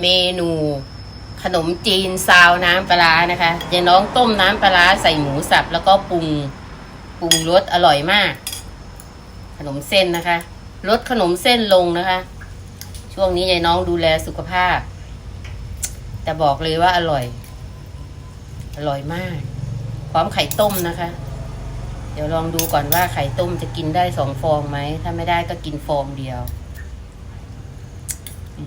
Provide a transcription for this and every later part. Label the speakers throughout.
Speaker 1: เมนูขนมจีนซาวน้ำปลานะคะยายน้องต้มน้ำปลาร้าใส่หมูสับแล้วก็ปรุงปรุงรสอร่อยมาก ขนมเส้นนะคะลดขนมเส้นลงนะคะ ช่วงนี้ยายน้องดูแลสุขภาพ แต่บอกเลยว่าอร่อย อร่อยมาก พร้อมไข่ต้มนะคะ เดี๋ยวลองดูก่อนว่าไข่ต้มจะกินได้สองฟองไหม ถ้าไม่ได้ก็กินฟองเดียว อื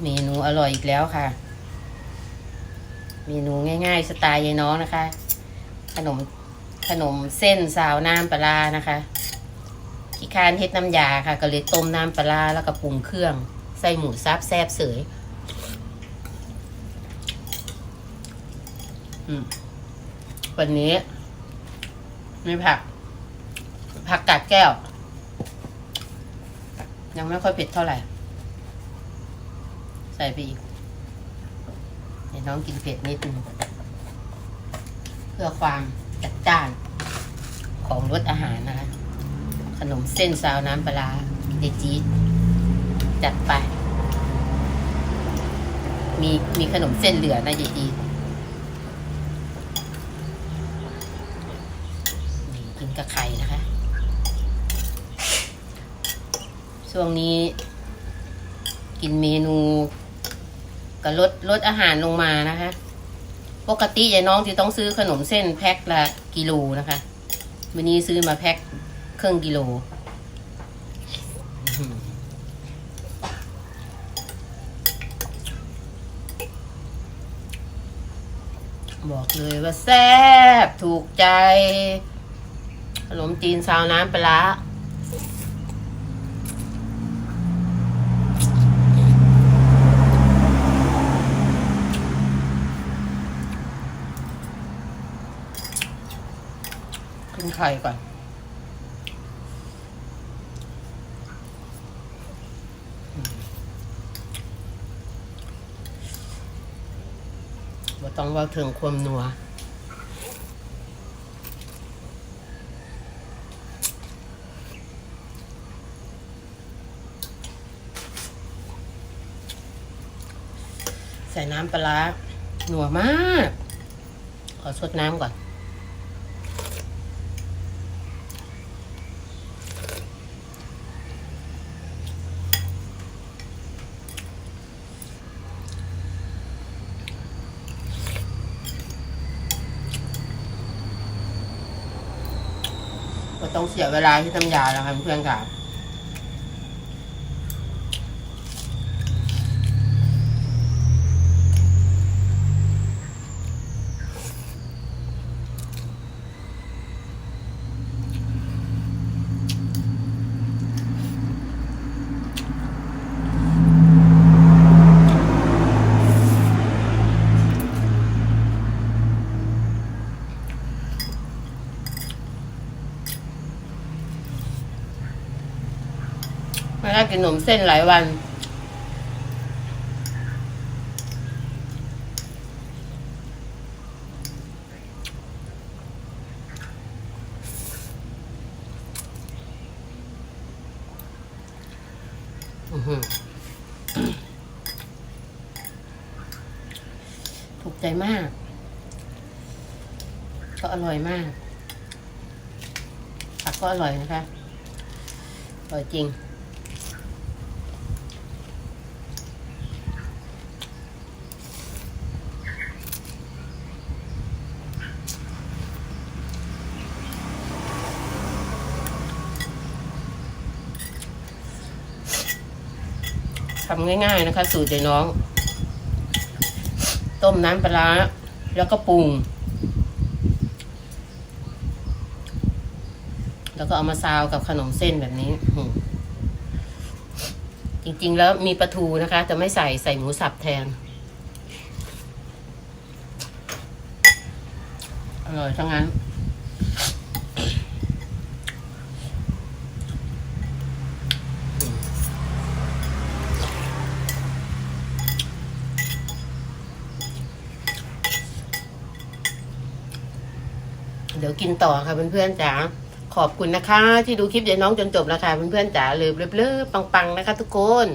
Speaker 1: เมนูอร่อยอีกแล้วค่ะ เมนูง่าย ๆ สไตล์ยายน้องนะคะ ขนมขนมเส้นซาวน้ำปลานะคะขี้คานเฮ็ดน้ำยาค่ะ ก็เลยต้มน้ำปลาแล้วก็ปรุงเครื่อง ใส่หมูซับแซบเสยอันนี้มีผัก ผักกาดแก้ว ยังไม่ค่อยเผ็ดเท่าไหร่ ส่ไปอีกเดี๋ยวน้องกินเผ็ดนิดนึงเพื่อความจัดจ้านของรสอาหารนะคะขนมเส้นซาวน้ำปลาร้าเดจีดจัดไป มีมีขนมเส้นเหลือนะเดจีดกินกับไข่นะคะ ช่วงนี้กินเมนู ก็ลดลดอาหารลงมานะคะ ปกติยายน้องจะต้องซื้อขนมเส้นแพ็คละกิโลนะคะ วันนี้ซื้อมาแพ็คครึ่งกิโล บอกเลยว่าแซ่บถูกใจขนมจีนซาวน้ำปลาร้ากินไข่ก่อน ว่าต้องว่าถึงความนัวใส่น้ำปลาร้าหนัวมาก ขอสดน้ำก่อน ต้องเสียเวลาที่ทำยาแล้วครับเพื่อนๆค่ะ ไม่ได้กินขนมเส้นหลายวัน ถูกใจมาก ก็อร่อยมากผักก็อร่อยนะคะ อร่อยจริง ทำง่าย ๆนะคะ สูตรใจน้อง ต้มน้ำปลาแล้วก็ปรุง แล้วก็เอามาซาวกับขนมเส้นแบบนี้จริงๆ แล้วมีปลาทูนะคะ จะไม่ใส่ใส่หมูสับแทน อร่อยทั้งนั้น เดี๋ยวกินต่อค่ะเพื่อนๆจ๋าขอบคุณนะคะ ที่ดูคลิปยายน้องจนจบนะคะเพื่อนๆจ๋าเลยเบลอๆปังๆนะคะ ทุกคน